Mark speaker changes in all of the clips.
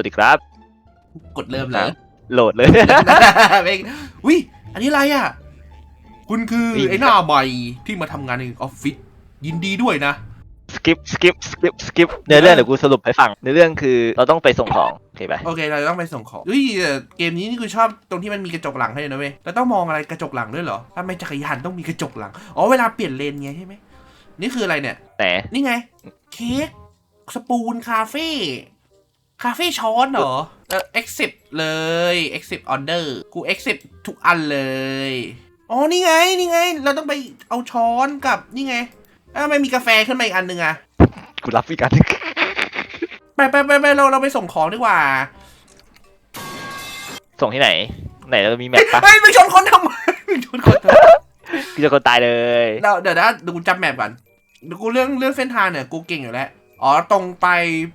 Speaker 1: วัสดีครับ
Speaker 2: กดเริ่มเลย
Speaker 1: โหลดเลย
Speaker 2: เองวิอันนี้อะไรอะ คุณคือ
Speaker 1: นี่
Speaker 2: ไอ้หน้าใหม่ที่มาทำงานในออฟฟิศยินดีด้วยนะ
Speaker 1: สกิปสกิปสกิปสกิปเนื้อเรื่องเดี๋ยวกูสรุปให้ฟังเนื้อเรื่องคือเราต้องไปส่งของโอเคไป
Speaker 2: โอเคเราต้องไปส่งของเฮ้ยแต่เกมนี้นี่คือชอบตรงที่มันมีกระจกหลังให้ด้วยนะเว้ยเราต้องมองอะไรกระจกหลังด้วยเหรอทำไมจักรยานต้องมีกระจกหลังอ๋อเวลาเปลี่ยนเลนไงใช่ไหมนี่คืออะไรเนี่ย
Speaker 1: แต่
Speaker 2: นี่ไง เค้กสปูนคาเฟ่ คาเฟ่ช้อนเหรอ เออ exit เลย exit order กู exit ทุกอันเลย อ๋อ นี่ไง นี่ไง เราต้องไปเอาช้อนกับนี่ไงแล้วทำไมมีกาแฟขึ้นมาอีกอันหนึ่งอะ
Speaker 1: กูรับอีกอัน
Speaker 2: ไปไปไปไปเราเราไปส่งของดีกว่า
Speaker 1: ส่งที่ไหน ไหนเรามีแมปปะ
Speaker 2: เฮ้ยไปชนคนทำไมไปชนคนทำไม
Speaker 1: กูจะคนตายเลย
Speaker 2: เราเดี๋ยวนะเดี๋ยวกูจำแมปก่อนเดี๋ยวกูเรื่องเรื่องเส้นทางเนี่ยกูเก่งอยู่แล้ว อ๋อตรงไป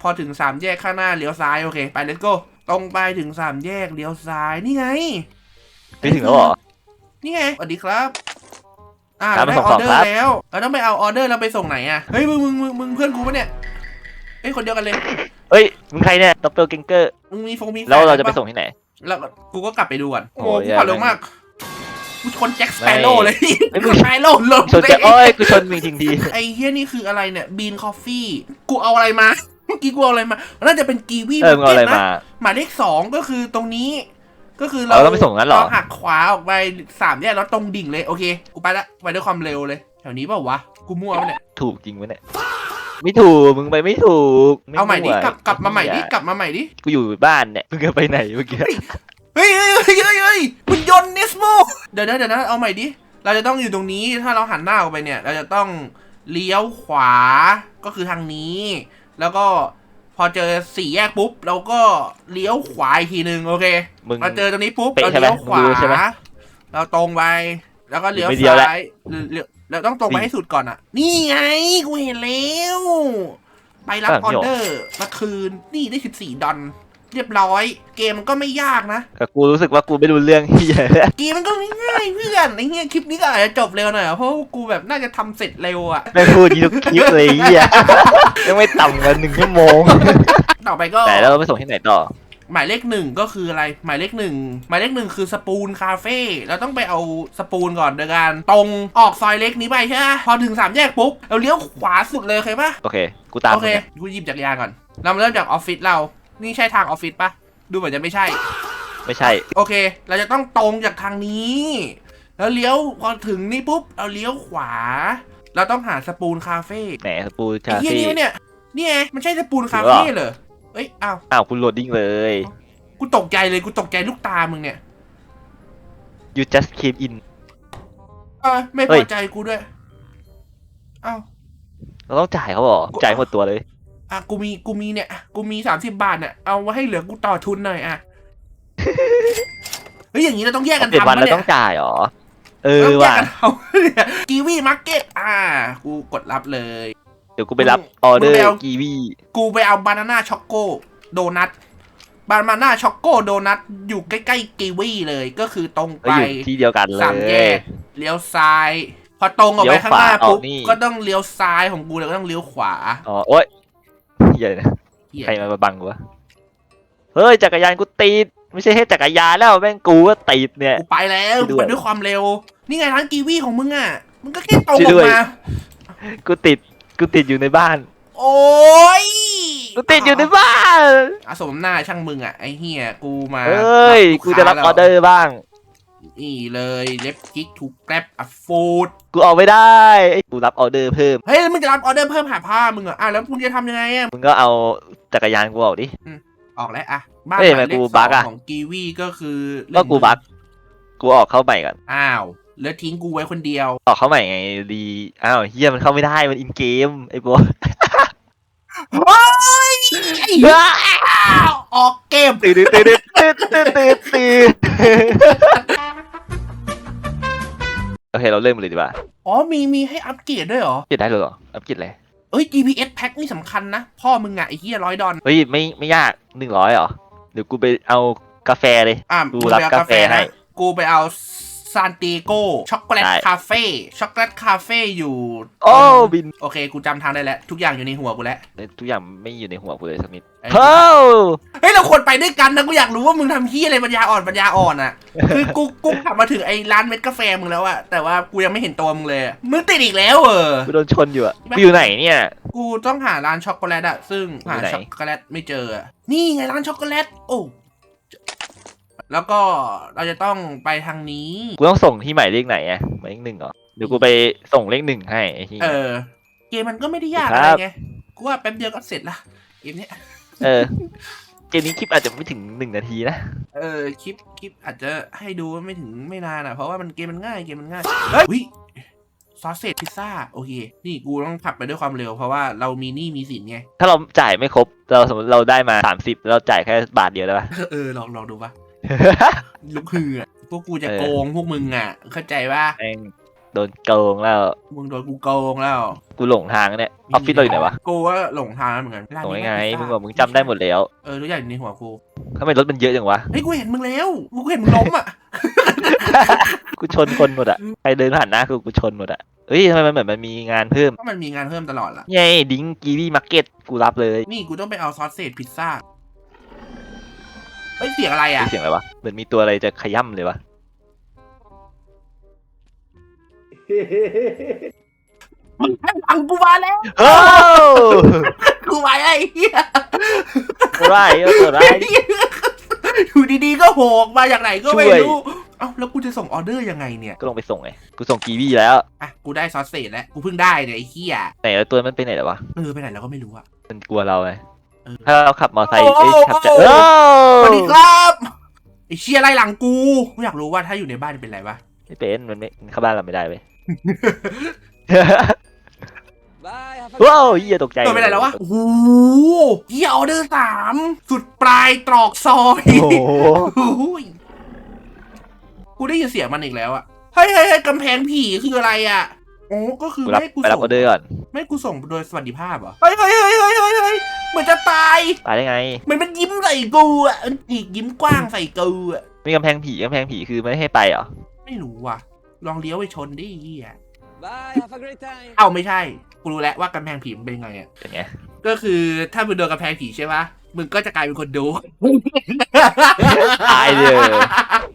Speaker 2: พอถึงสามแยกข้างหน้าเลี้ยวซ้ายโอเค ไป let's go ตรงไปถึงสามแยกเลี้ยวซ้ายนี่ไง
Speaker 1: ไม่ถึงแล้วเหรอ
Speaker 2: นี่ไงสวัสดีครับอ่า
Speaker 1: ครั
Speaker 2: เรา
Speaker 1: บ
Speaker 2: ได้
Speaker 1: ส่
Speaker 2: องอเดอ
Speaker 1: ครั
Speaker 2: ร์
Speaker 1: บ
Speaker 2: แล้วเราต้องไปเอาออเดอร์เราไปส่งไหนอะเฮ้ยมึงมึงมึงมึงเพื่อนกูปะเนี่ยเอ้ยคนเดียวกันเลย
Speaker 1: เอ้ยมึงใครเนี่ยดับเบิลเกงเกอร์
Speaker 2: มึงมีฟงมีแฟน
Speaker 1: แล้วเราจะไป
Speaker 2: ป
Speaker 1: ส่งที่ไหน
Speaker 2: แล้วกูก็กลับไปดูก่อน
Speaker 1: โอ้
Speaker 2: โอ้
Speaker 1: ย
Speaker 2: กูขับเร็วมาก กูชนแจ็คสเปโร่เลย
Speaker 1: ไม่มึง
Speaker 2: สเปโร่ลง
Speaker 1: ชน
Speaker 2: เล
Speaker 1: จะ
Speaker 2: ย
Speaker 1: โอ้ยกูชนมึงทิ้งที
Speaker 2: ไอ้เฮียนี่คืออะไรเนี่ยบีนคอฟฟี่กูเอาอะไรมาเมื่อกี้กูเอาอะไรมาน่าจะเป็นกีวี
Speaker 1: เออมึงเอาอะไรมา
Speaker 2: หมายเลขสองก็คือตรงนี้ ก็คือเรา
Speaker 1: เราต้องไปส่งงั้นเหรอ
Speaker 2: หักขวาออกไปสามแยกแล้วตรงดิ่งเลยโอเคกูไปละไปด้วยความเร็วเลยแถวนี้เปล่าวะกูมั่วปะเนี่ย
Speaker 1: ถูกจริงไหมเนี่ยไม่ถูกมึงไปไม่ถูก
Speaker 2: เอาใหม่ดิ
Speaker 1: ว
Speaker 2: กลับกลับมาใหม่ดิกลับมาใหม่ดิ
Speaker 1: กูอยู่บ้านเนี่ยมึงจะไปไหนเมื่อกี้
Speaker 2: เฮ้ยเฮ้ยเฮ้ยเฮ้ยเฮ้ยคุณยนต์เนสโมเดี๋ยวนะเดี๋ยวนะเอาใหม่ดิ เราจะต้องอยู่ตรงนี้ถ้าเราหันหน้าออกไปเนี่ย เราจะต้องเลี้ยวขวาก็คือทางนี้ แล้วก็พอเจอสี่แยกปุ๊บ เราก็เลี้ยวขวาอีกทีหนึ่งโอเค
Speaker 1: มึง
Speaker 2: มาเจอตรงนี้ปุ๊บ
Speaker 1: เป๊ะ
Speaker 2: เรา
Speaker 1: ใช่ไหม
Speaker 2: เลี้ยวขวา
Speaker 1: มึงรู้ใช่ไหม
Speaker 2: เราตรงไปแล้วก็เลี้ยว
Speaker 1: ไม่เดียวแล้ว
Speaker 2: ซ้ายเลี้ยวเราต้องตรงไป
Speaker 1: สี่
Speaker 2: ให้สุดก่อนอะ นี่ไงกูเห็นแล้ว ไปรับ
Speaker 1: ฝั่
Speaker 2: องอ
Speaker 1: นี้เหรอ
Speaker 2: เดอร์มาคืนนี่ได้สิบสี่ดอล เรียบร้อย เกมมันก็ไม่ยากนะ
Speaker 1: แต่กูรู้สึกว่ากูไม่รู้เรื่องที่ใหญ่เลย
Speaker 2: เกมมันก็ง่ายๆเพื่อนไอ้เงี้ยคลิปนี้ก็อาจจะจบเร็วหน่อยอะเพราะว่ากูแบบน่าจะทำเสร็จเร็วอะ
Speaker 1: ไม่พูดยีทุกคลิปเลยไอ้เหี้ยยังไม่ต่ำกว่าหนึ่งชั่วโมง
Speaker 2: ต่อไปก็
Speaker 1: แต่แล้วเราไปส่งที่ไหนต่อ
Speaker 2: หมายเลขหนึ่งก็คืออะไร หมายเลขหนึ่งหมายเลขหนึ่งคือสปูนคาเฟ่เราต้องไปเอาสปูนก่อนโดยการตรงออกซอยเล็กนี้ไปใช่ไหมพอถึงสามแยกปุ๊บเราเลี้ยวขวาสุดเลยโอเคปะ
Speaker 1: โอเค กูตาม
Speaker 2: โอ
Speaker 1: มึ
Speaker 2: เค
Speaker 1: งเนี่ย
Speaker 2: กูหยิบจักรยานก่อนเรามาเริ่มจากออฟฟิศเรา นี่ใช่ทางออฟฟิศปะดูเหมือนจะไม่ใช่
Speaker 1: ไม่ใช่
Speaker 2: โอเค เราจะต้องตรงจากทางนี้ แล้วเลี้ยวพอถึงนี่ปุ๊บเราเลี้ยวขวา เราต้องหาสปูนคาเฟ่
Speaker 1: แหนสปู
Speaker 2: ไอ้
Speaker 1: คา
Speaker 2: เหี้ย
Speaker 1: เฟ่
Speaker 2: นี่วะเนี่ย นี่ไงมันใช่สปูนคาเฟ่เหรอเอ้ยอ้าว
Speaker 1: อ้าวคุณโหลดดิ้งเลย
Speaker 2: กูตกใจเลยกูตกใจลูกตามึงเนี่ย
Speaker 1: you just came in
Speaker 2: เออไม่
Speaker 1: เฮ้
Speaker 2: พอยใจกูด้วยอ้าว
Speaker 1: เราต้องจ่ายเขาเหรอจ่ายหมดตัวเลย
Speaker 2: อะกูมีกูมีเนี่ยกูมีสามสิบบาทเนี่ยเอาไว้ให้เหลือกูต่อทุนหน่อยอะเฮ้ยอย่างนี้เราต้องแยกกัน
Speaker 1: เจ็ด
Speaker 2: ทำ
Speaker 1: วัน
Speaker 2: ปะ
Speaker 1: เรา
Speaker 2: เนี่
Speaker 1: ต้อยงจ่ายเหรอ เออ
Speaker 2: ต้องแยก
Speaker 1: ว่ะ
Speaker 2: กันทำเนี่ยกีวีมาร์เก็ตอ่ากูกดรับเลย
Speaker 1: เดี๋ยวกูไปรับ
Speaker 2: มึง
Speaker 1: ออเดอ
Speaker 2: มึง
Speaker 1: ร์
Speaker 2: ไปเอา
Speaker 1: กีวี
Speaker 2: กูไปเอาบานาน่าช็อกโกโดนัทบานาน่าช็อกโกโดนัทอยู่ใกล้ๆกีวีเลยก็คือตรง
Speaker 1: ก็
Speaker 2: ไป
Speaker 1: อยู่ที่เดียวกันเล
Speaker 2: สามแย
Speaker 1: ย
Speaker 2: กเลี้ยวซ้าย พอตรงออก
Speaker 1: เลี้
Speaker 2: ไป
Speaker 1: ยว
Speaker 2: ข้างหน้า
Speaker 1: ขวา
Speaker 2: ปุ๊บ
Speaker 1: ออกนี่
Speaker 2: ก็ต้องเลี้ยวซ้ายของกูแล้วก็ต้องเลี้ยวขวา
Speaker 1: อ๋อโอ๊ย เหี้ยนะ
Speaker 2: เหี้ย
Speaker 1: ใครมาบังกูวะเฮ้ยจักรยานกูติดไม่ใช่แค่จักรยานแล้วแม่งกูก็ติดเนี่ย
Speaker 2: กูไปแล้ว
Speaker 1: ช่วยด้วย
Speaker 2: ไปด้วยความเร็ว นี่ไงร้านกีวีของมึงอะมึงก็แค่ตรง
Speaker 1: ช่
Speaker 2: อ
Speaker 1: วย
Speaker 2: อ
Speaker 1: ด้วย
Speaker 2: กมา
Speaker 1: กูติดกูติดอยู่ในบ้าน
Speaker 2: โอ้ย
Speaker 1: กูติดอยู่ในบ้าน
Speaker 2: อาสมหน้าช่างมึงอะไอ้เฮียกูมา
Speaker 1: เฮ้ยกูจะรับออเดอร์บ้าง
Speaker 2: นี่เลยเล็บกิ๊กถูกแกร็บอัฟูด
Speaker 1: กูออกไม่ได้ไอ้กูรับออเดอร์เพิ่ม
Speaker 2: เฮ้ยแล้วมึงจะรับออเดอร์เพิ่มหาผ้ามึงเหรออะแล้วมึงจะทำยังไงอะ
Speaker 1: มึงก็เอาจักรยานกูออกดิ
Speaker 2: ออกแล้วอะบ้าน
Speaker 1: เฮ้ย
Speaker 2: หมาย
Speaker 1: ทำไม
Speaker 2: เล
Speaker 1: กู
Speaker 2: ขส
Speaker 1: บั
Speaker 2: อกง
Speaker 1: อะ
Speaker 2: ของกีวีก็คือ
Speaker 1: ก็กูบักกูออกเข้าใหม่ก่อน
Speaker 2: อ้าว แล้วทิ้งกูไว้คนเดียว
Speaker 1: ออกเข้าใหม่ไงดีอ้าวเฮียมันเข้าไม่ได้มันอินเกมไอ้โบ
Speaker 2: เฮ้ยไอ้เหี้ยออกเกม
Speaker 1: ตื่นตื่นตื่นตื่นตื่นตื่น โอเคเราเริ่มเลยดีกว่า
Speaker 2: อ๋อมีมีให้อัปเกรดด้วยเหรอ
Speaker 1: เกลียดได้เลยเหรออัพเกลียดเลย
Speaker 2: เอ้ย GPS pack นี่สำคัญนะ พ่อมึงอะไอ้เหี้ยร้อยดอล
Speaker 1: เฮ้ยไม่ไม่ยากหนึ่งร้อยเหรอเดี๋ยวกูไปเอากาแฟเลย
Speaker 2: อะ
Speaker 1: กู
Speaker 2: มึง
Speaker 1: รับ
Speaker 2: ไปเอา
Speaker 1: กากาแฟ
Speaker 2: แฟ
Speaker 1: ให้
Speaker 2: นะกูไปเอา ซานติโกช็อกโกแลต
Speaker 1: ได้
Speaker 2: คาเฟ่ช็อกโกแลตคาเฟ่อยู่
Speaker 1: โอ้บิน
Speaker 2: โอเค กูจำทางได้แล้ว ทุกอย่างอยู่ในหัวกูแล้ว
Speaker 1: ทุกอย่างไม่อยู่ในหัวกูเลยสักนิด
Speaker 2: เอ้ย
Speaker 1: เฮ้ย
Speaker 2: เฮ้ยเราโคควรไปด้วยกันนะกูอยากรู้ว่ามึงทำที่อะไรปัญญาอ่อนปัญญาอ่อนอะคือกูกูขับมาถึงไอ้ร้านเม็ดกาแฟมึงแล้วอะแต่ว่ากูยังไม่เห็นตัวมึงเลยอะมึงติดอีกแล้วเออ
Speaker 1: กูโดนชนอยู่อะกูอยู่ไหนเนี่ย
Speaker 2: กูต้องหาร้านช็อกโกแลตอะซึ่งหา
Speaker 1: อยู่ไหน
Speaker 2: ช็อกโกแลตไม่เจออะนี่ไงร้านช็อกโกแลตโอ้ แล้วก็เราจะต้องไปทางนี้
Speaker 1: กูต้องส่งที่หมายเลขไหนอะหมายเลขหนึ่งเหรอเดี๋ยวกูไปส่งเลขหนึ่งให้ไอ้ที่
Speaker 2: เออ เกมมันก็ไม่ได้ยาก
Speaker 1: ครั
Speaker 2: อะไร
Speaker 1: บ
Speaker 2: ไงกูว่าแป๊บเดียวก็เสร็จละเกมเนี้ย
Speaker 1: เออ เกมนี้คลิปอาจจะไม่ถึงหนึ่งนาทีนะ
Speaker 2: เออคลิปคลิปอาจจะให้ดูไม่ถึงไม่นานอะเพราะว่ามันเกมมันง่ายเกมมันง่ายเฮ้ยอุ๊ยซอสเศษพิซซ่าโอเค นี่กูต้องขับไปด้วยความเร็วเพราะว่าเรามีหนี้มีสินไง
Speaker 1: ถ้าเราจ่ายไม่ครบ เราสมมติเราได้มาสามสิบเราจ่ายแค่บาทเดียวได้ปะ
Speaker 2: เออลองลองดูปะ ลูกคืออะพวกกูจะ
Speaker 1: เออ
Speaker 2: โกงพวกมึงอะเข้าใจปะ
Speaker 1: แม่งโดนโกงแล้ว
Speaker 2: มึงโดนกูโกงแล้ว
Speaker 1: กูหลงทางเนี่ย ออฟฟิศเราอยู่ไหนวะ
Speaker 2: กูก็หลงทางแล้วเหมือนกันร้าน
Speaker 1: หลง
Speaker 2: นี้
Speaker 1: ได้ไง
Speaker 2: พิซซ่า
Speaker 1: มึงบอกมึงจำได้หมดแล้ว
Speaker 2: เออทุกอย่างอยู่ในหัวกู
Speaker 1: ทำไมรถมันเยอะจังวะ
Speaker 2: เฮ้ยกูเห็นมึงแล้ว กูเห็นมึงล้มอะ
Speaker 1: กูชนคนหมดอะใครเดินผ่านหน้ากูกูชนหมดอะเฮ้ยทำไมมันเหมือนมันมีงานเพิ่ม
Speaker 2: ก็มันมีงานเพิ่มตลอดล่ะ
Speaker 1: ไงดิ้งกีวีมาร์เก็ตกูรับเลย
Speaker 2: นี่กูต้องไปเอาซอสเศษพิซซ่าเฮ้ยเสียงอะไรอะ
Speaker 1: เสียงอะไรวะเหมือนมีตัวอะไรจะขย่ำเลยวะ
Speaker 2: อังกูมาแล้ว
Speaker 1: โอ้
Speaker 2: กูมาแล้วไอ้เหี้ย
Speaker 1: ตัวไรายเออตัวไราย
Speaker 2: อยู่ดีๆก็โหกมาจากไหนก็ไม่
Speaker 1: ช่วย
Speaker 2: รู้ เอ้าแล้วกูจะส่งออเดอร์ยังไงเนี่ย
Speaker 1: ก็ลงไปส่งไง กูส่งกีวีแล้ว
Speaker 2: อะ กูได้ซอสเศษแล้ว กูเพิ่งได้เนี่ยไอ้เหี้ย
Speaker 1: ไหนแล้วตัวมันไปไหนแล้ววะ
Speaker 2: เออไปไหนแล้วก็ไม่รู้อะ
Speaker 1: มันกลัวเราไง
Speaker 2: เออ
Speaker 1: ถ้าเราขับมอเตอร์ไซค์
Speaker 2: โอ้
Speaker 1: เอ้ยขับจะ
Speaker 2: โอ้
Speaker 1: เอ้า
Speaker 2: สวัสดีครับไอ้เชี่ยไล่หลังกูกูอยากรู้ว่าถ้าอยู่ในบ้านเป็นไรวะ
Speaker 1: ไม่เป็นมันไม่มันเข้าบ้านเราไม่ได้เว้ย
Speaker 3: Bye, have a
Speaker 1: ว้าวเหี้ยตกใจ
Speaker 2: เออเป็นไรแล้ววะโอ้โหเหี้ยออเดอร์สามสุดปลายตรอกซอย
Speaker 1: โอ้โห
Speaker 2: โอ้ยกูได้ยินเสียงมันอีกแล้วอะเฮ้ยเฮ้ยเฮ้ยกำแพงผีคืออะไรอะโอ้ก็คือ
Speaker 1: กูรับ
Speaker 2: ไม่ให้กู
Speaker 1: ไปรับ
Speaker 2: ส่ง
Speaker 1: ออเดอร์ก่อน
Speaker 2: ไม่ให้กูส่งโดยสวัสดิภาพเหรอเฮ้ยเฮ้ยเฮ้ยเฮ้ยเฮ้ยเฮ้ย เหมือนจะตาย
Speaker 1: ตายได้ไง
Speaker 2: เหมือนมันยิ้มใส่กูอะมันอีกยิ้มกว้างใส่กูอะ
Speaker 1: มีกำแพงผีกำแพงผีคือไม่ให้ไปเหรอ
Speaker 2: ไม่รู้ว่ะ ลองเลี้ยวไปชนดิเฮีย
Speaker 3: Bye, have a great time.
Speaker 2: เอ้าไม่ใช่ กูรู้แล้วว่ากำแพงผีมันเป็นไงอะ
Speaker 1: เป็นไง
Speaker 2: ก็คือถ้ามึงโดนกำแพงผีใช่ปะมึงก็จะกลายเป็นคนดู
Speaker 1: ตายเลย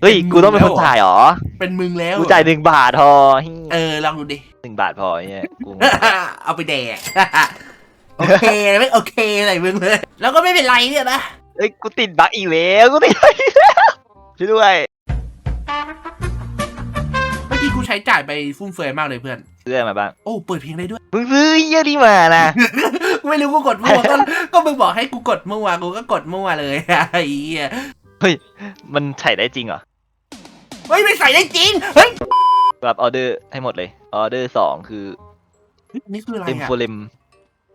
Speaker 1: เฮ้ย กูต้องเป็นคนถ่ายเหรอ
Speaker 2: เป็นมึงแล้ว
Speaker 1: กูจ่ายหนึ่งบาทพอเหี้ย
Speaker 2: เออลองดูดิ
Speaker 1: หนึ่งบาทพอเนี่ยกู
Speaker 2: เอาไปแดก โอเคไม่โอเคอะไรมึงเลย แล้วก็ไม่เป็นไรเนี่ยนะ
Speaker 1: เอ้ยกูติดบั๊กอีกแล้วกูติดบั๊กอีกแล้วช่วยด้วย
Speaker 2: เมื่อกี้กูใช้จ่ายไปฟุ่มเฟือยมากเลยเพื่อน
Speaker 1: ซื้ออะไรมาบ้าง
Speaker 2: โอ้เปิดเพลงได้ด้วย
Speaker 1: มึงซื้อเยี่ยนี่มานะ
Speaker 2: ไม่รู้กูกดมั่วก็ก็มึงบอกให้กูกดมั่วกูก็กดมั่วเลยไอ้เหี้ย
Speaker 1: มันใส่ได้จริงเหรอ
Speaker 2: เฮ้ยไม่ใส่ได้จริงเฮ้ย
Speaker 1: รับออเดอร์ให้หมดเลยออเดอร์สองคือ
Speaker 2: นี่คืออะไร
Speaker 1: เอ็ม
Speaker 2: อะ
Speaker 1: โฟเลม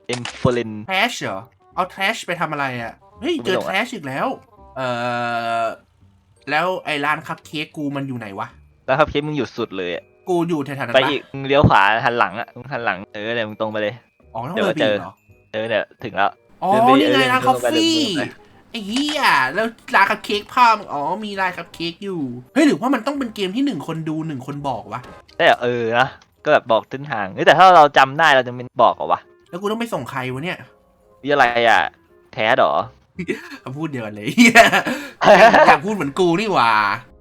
Speaker 1: เอ็มโฟเลน
Speaker 2: แทชเหรอ เอาแทชไปทำอะไรอะเฮ้ย เจอ
Speaker 1: ไม่รู้อะ
Speaker 2: แทชอีกแล้ว เอ่อแล้วไอ้ร้านคัพเค้กกูมันอยู่ไหนวะ
Speaker 1: แล้วครับเคสมึงอยู่สุดเลยอะ
Speaker 2: กูอยู่แถวๆนั้น
Speaker 1: ไป
Speaker 2: ปะ
Speaker 1: อีกมึงเลี้ยวขวาหันหลังอะมึงหันหลังเออเนี่ยมึงตรงไปเลย
Speaker 2: อ๋อต้อง
Speaker 1: เดี๋ยว
Speaker 2: เลย
Speaker 1: เจ
Speaker 2: บี
Speaker 1: อ
Speaker 2: เหรอ
Speaker 1: เออเนี่ยถึงแล้ว
Speaker 2: อ๋อ
Speaker 1: เดินไป
Speaker 2: นี่ไง
Speaker 1: เออ
Speaker 2: ร้าน
Speaker 1: เดิน
Speaker 2: คอฟ
Speaker 1: ลงไป
Speaker 2: ฟี่
Speaker 1: เดินลงไป
Speaker 2: ไอ้เหี้ยแล้วร้านคัพเค้กพ่อมงอ๋อ มีร้านคัพเค้กอยู่ เฮ้ย หรือว่ามันต้องเป็นเกมที่หนึ่งคนดูหนึ่งคนบอกวะ
Speaker 1: แต่เออนะ ก็แบบบอกเส้นทางเฮ้ยแต่ถ้าเราจำได้เราจะเป็นบอกเหรอวะ
Speaker 2: แล้วกูต้องไปส่งใครวะเนี่ย
Speaker 1: นี่อะไรอะ แท้เหรอ
Speaker 2: คำพูดเดียวกันเลยเหี้ยอยากพูดเหมือนกูนี่หว่า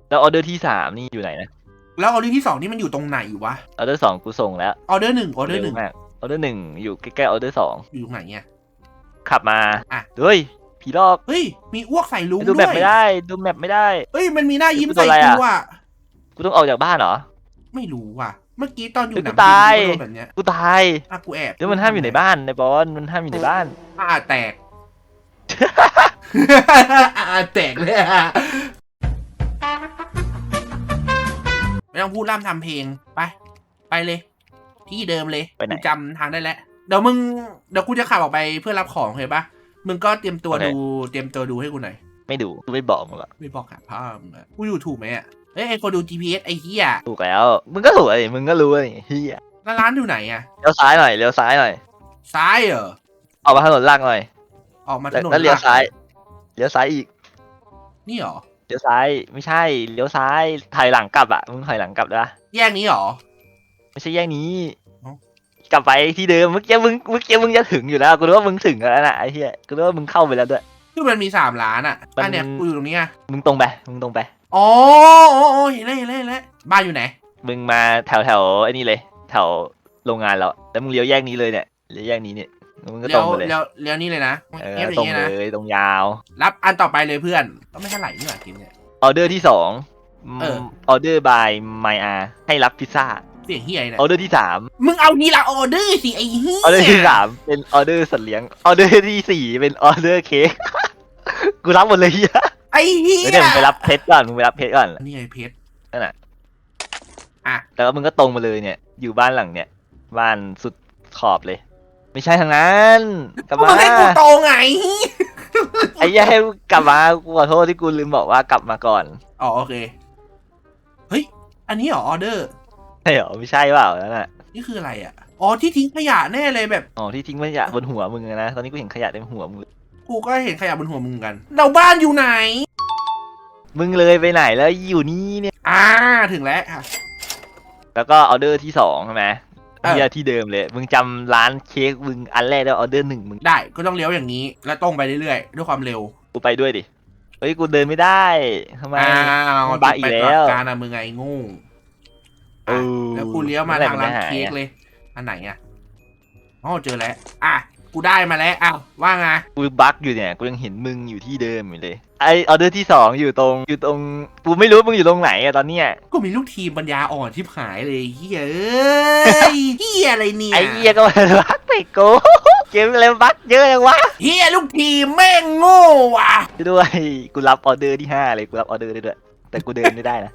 Speaker 1: แล้วออเดอร์ที่สามนี่อยู่ไหนนะ
Speaker 2: แล้วออเดอร์ที่สองนี่มันอยู่ตรงไหนวะ
Speaker 1: ออเดอร์สองกูส่งแล้ว
Speaker 2: ออเดอร์หนึ่งออเดอร์หนึ่ง
Speaker 1: ร็วมากออเดอร์หนึ่งอยู่ใกล้ๆออเดอร์สอง
Speaker 2: อยู่ตรงไหนเนี่ย
Speaker 1: ขับมา
Speaker 2: อะ
Speaker 1: เฮ้ยผีหลอก
Speaker 2: เฮ้ย มีอ้วกใส่ลุง
Speaker 1: ดู
Speaker 2: ด้
Speaker 1: แม
Speaker 2: ว
Speaker 1: ป
Speaker 2: ย
Speaker 1: ไม่ได้ ดูแมปไม่ได้
Speaker 2: เฮ้ย มันมีหน้ายิ้ม
Speaker 1: ดู
Speaker 2: ใส่
Speaker 1: อะไร
Speaker 2: กู
Speaker 1: อะ
Speaker 2: อะ
Speaker 1: กูต้องออกจากบ้านเหรอ
Speaker 2: ไม่รู้ว่ะ เมื่อกี้ตอนอยู่
Speaker 1: เฮ้ย
Speaker 2: หนั
Speaker 1: กู
Speaker 2: ง
Speaker 1: ตาย
Speaker 2: กูก็โดนแบบเนี้ย
Speaker 1: กูตาย
Speaker 2: อะกูแอบ
Speaker 1: เดี๋ยวมันห้ามอยู่ในบ้านในบอลมันห้ามอยู่ในบ้าน
Speaker 2: อ่าแตกอ่าแตกเลยอะไม่ต้องพูดร่ำทำเพลงไป ไปเลย ที่เดิมเลย
Speaker 1: ไปไหน
Speaker 2: กูจำทางได้แล้วเดี๋ยวมึงเดี๋ยวกูจะขับออกไปเพื่อรับของเห็นปะมึงก็เตรียมตัว
Speaker 1: โอเค
Speaker 2: ดูเตรียมตัวดูให้กูหน่อย
Speaker 1: ไม่ดูกูไม่บอกมึงหรอก
Speaker 2: ไม่บอกหาภาพมึงอะกูอยู่ถูกไหมอะ เฮ้ยไอคนดู GPS ไอ้เหี้ย
Speaker 1: ถูกแล้ว มึงก็ถูกเลยมึงก็รู้เลยเฮีย
Speaker 2: แล้วร้านอยู่ไหนอะ
Speaker 1: เลี้ยวซ้ายหน่อยเลี้ยวซ้ายหน่อย
Speaker 2: ซ้ายเหรอ
Speaker 1: ออกมาถนนล่างหน่อย
Speaker 2: ออกมาถ
Speaker 1: แล้ว
Speaker 2: นน
Speaker 1: แล้วเลี้ยว
Speaker 2: หลัก
Speaker 1: ซ้ายเลี้ยวซ้ายอีก
Speaker 2: นี่เหรอ
Speaker 1: เลี้ยวซ้ายไม่ใช่เลี้ยวซ้ายถอยหลังกลับอะมึงถอยหลังกลับนะ
Speaker 2: แยกนี้เหรอ
Speaker 1: ไม่ใช่แยกนี้
Speaker 2: เอ้า
Speaker 1: กลับไปที่เดิมเมื่อกี้มึงเมื่อกี้มึงจะถึงอยู่แล้วกูรู้ว่ามึงถึงแล้วนะไอ้เหี้ยกูรู้ว่ามึงเข้าไปแล้วด้วย
Speaker 2: คือมันมีสามล้านอะ
Speaker 1: มัน
Speaker 2: อันเนี้ยกูอยู่ตรงนี้ไง
Speaker 1: มึงตรงไปมึงตรงไป
Speaker 2: อ๋ออ๋ออ๋อเห็นแล้วเห็นแล้วเห็นแล้วบ้านอยู่ไหน
Speaker 1: มึงมาแถวแถวไอ้นี่เลยแถวโรงงานเราแล้วมึงเลี้ยวแยกนี้เลยเนี่ยเลี้ยวแยกนี้เนี่ยมึงก็ต
Speaker 2: เลี้
Speaker 1: ร
Speaker 2: ยว
Speaker 1: งไปเลย
Speaker 2: เลี้ยวเลี้ยวนี่เลยนะ
Speaker 1: เออ
Speaker 2: เงี้ยอย่า
Speaker 1: ตรง
Speaker 2: งเงี้ย
Speaker 1: เล
Speaker 2: นะ
Speaker 1: ยตรงยาว
Speaker 2: รับอันต่อไปเลยเพื่อน ก็ไม่เท่าไหร่นี่หว่ากินเนี่ย
Speaker 1: ออเดอร์ที่สอง
Speaker 2: เออ
Speaker 1: ออเดอร์บายไมอาให้รับพิซซ่า
Speaker 2: เสียงเฮียเนี่ย
Speaker 1: ออเดอร์ที่สาม
Speaker 2: มึงเอาทีละออเดอร์สิไอ้เฮีย
Speaker 1: ออเดอร์ที่สามเป็นออเดอร์สัตว์เลี้ยงออเดอร์ที่สี่เป็นออเดอร์เค้กกูรับหมดเลยเฮีย
Speaker 2: ไอ้เฮีย
Speaker 1: เดี๋ยวมึงไปรับเพชรก่อนมึงไปรับเพชรก่อน
Speaker 2: อันนี้ไงเพชร
Speaker 1: นั่นน่ะ
Speaker 2: อะ
Speaker 1: แล้วก็มึงก็ตรงมาเลยเนี่ย อยู่บ้านหลังเนี่ย บ้านสุดขอบเลย ไม่ใช่ทางนั้นกลับ
Speaker 2: มึ
Speaker 1: มาง
Speaker 2: ให้กูโตไง
Speaker 1: ไอ้เหี้ยให้กลับมากูขอโทษที่กูลืมบอกว่ากลับมาก่อน
Speaker 2: อ๋อโอเคเฮ้ยอันนี้เหรอออเดอร์
Speaker 1: ใช่เหรอไม่ใช่เปล่านั่นน่ะ
Speaker 2: นี่คืออะไรอะอ๋อที่ทิ้งขยะแน่เลยแบบ
Speaker 1: อ๋อที่ทิ้งขยะบนหัวมึงอะนะตอนนี้กูเห็นขยะเต็มหัวมึงเลย
Speaker 2: กูก็เห็นขยะบนหัวมึงเหมือนกัน เราบ้านอยู่ไหน
Speaker 1: มึงเลยไปไหนแล้วอยู่นี่เนี่ย
Speaker 2: อ่าถึงแล้วค่ะ
Speaker 1: แล้วก็ออเดอร์ที่สองใช่ไหม
Speaker 2: เออ
Speaker 1: เฮียที่เดิมเลย มึงจำร้านเค้กมึงอันแรกได้ออเดอร์หนึ่งมึง
Speaker 2: ได้ก็ต้องเลี้ยวอย่างนี้ แล้วตรงไปเรื่อยๆ ด้วยความเร็ว
Speaker 1: กูไปด้วยดิเฮ้ยกูเดินไม่ได้ทำไม
Speaker 2: อ้าว
Speaker 1: มันบ้าอีกแล้ว
Speaker 2: จุดไปตลอดการอะมึงไงโงู
Speaker 1: เออ
Speaker 2: แล้วกูเลี้ยวมา
Speaker 1: เมื่อไหร่
Speaker 2: ทางร้าน
Speaker 1: มันจะหาย
Speaker 2: เค้กเลย อันไหนอะอ๋อเจอแล้ว อะ กูได้มาแล้วอ้าวว่าไง
Speaker 1: กูบั๊กอยู่เนี่ยกูยังเห็นมึงอยู่ที่เดิมอยู่เลยไอออเดอร์ที่สองอยู่ตรงอยู่ตรงกูไม่รู้มึงอยู่ตรงไหนอะตอนเนี้ย
Speaker 2: กูมีลูกทีมปัญญาอ่อนชิบหายเลยเฮียเอ้ยเฮียอะไรเนี่ย
Speaker 1: ไอเหี้ยก็มาบั๊กไปกูเกมอะไรบั๊กเยอะจังวะ
Speaker 2: เฮียลูกทีมแม่งโง่ว่ะ
Speaker 1: ช่วยด้วยกูรับออเดอร์ที่ห้าเลยกูรับออเดอร์ได้ด้วยแต่กูเดินไม่ได้นะ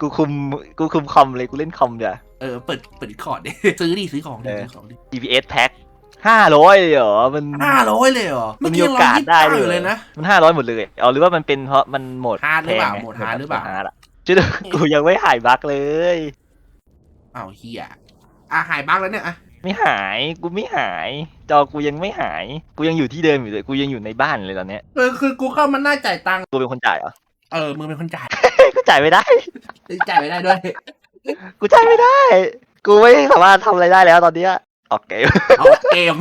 Speaker 1: กูคุมกูคุมคอมเลยกูเล่นคอมเดี๋ยว
Speaker 2: เออเปิดเปิดคอร์ดดิซื้อดิซื้อของดิ
Speaker 1: เออ
Speaker 2: ซื้อของดิ
Speaker 1: GPS pack ห้าร้อยเลยเหรอ มัน
Speaker 2: ห้าร้อยเลยเหรอ
Speaker 1: มัน
Speaker 2: เมื่อกี้
Speaker 1: มีโอกาส
Speaker 2: เรายี่สิบ
Speaker 1: ได้
Speaker 2: เก้า
Speaker 1: เลย
Speaker 2: อยู่เลยนะ
Speaker 1: มันห้าร้อยหมดเลยอ๋อหรือว่ามันเป็นเพราะมันโหมด
Speaker 2: ฮาร์ดหรือเปล่า
Speaker 1: แพงไง
Speaker 2: โหมดฮาร์ดหรือเปล่า
Speaker 1: โมดฮาร์ดอะช่วยด้วยกูยังไม่หายบั๊กเลย
Speaker 2: อ้าวเฮียอะหายบ้างแล้วเนี่ยอะ
Speaker 1: ไม่หายกูไม่หาย จอกูยังไม่หาย กูยังอยู่ที่เดิมอยู่เลยกูยังอยู่ในบ้านเลยตอนเนี้ย
Speaker 2: คือคือกูเข้ามันน่าจ่ายตังค์
Speaker 1: กูเป็นคนจ่ายเหรอ
Speaker 2: เออมึงเป็นคนจ่าย
Speaker 1: กูจ่ายไม่ได้
Speaker 2: จ่ายไม่ได้ด้วย
Speaker 1: กูใช้ไม่ได้ กูไม่สามารถทำอะไรได้แล้วตอนเนี้ยออกเกม
Speaker 2: เอาเกม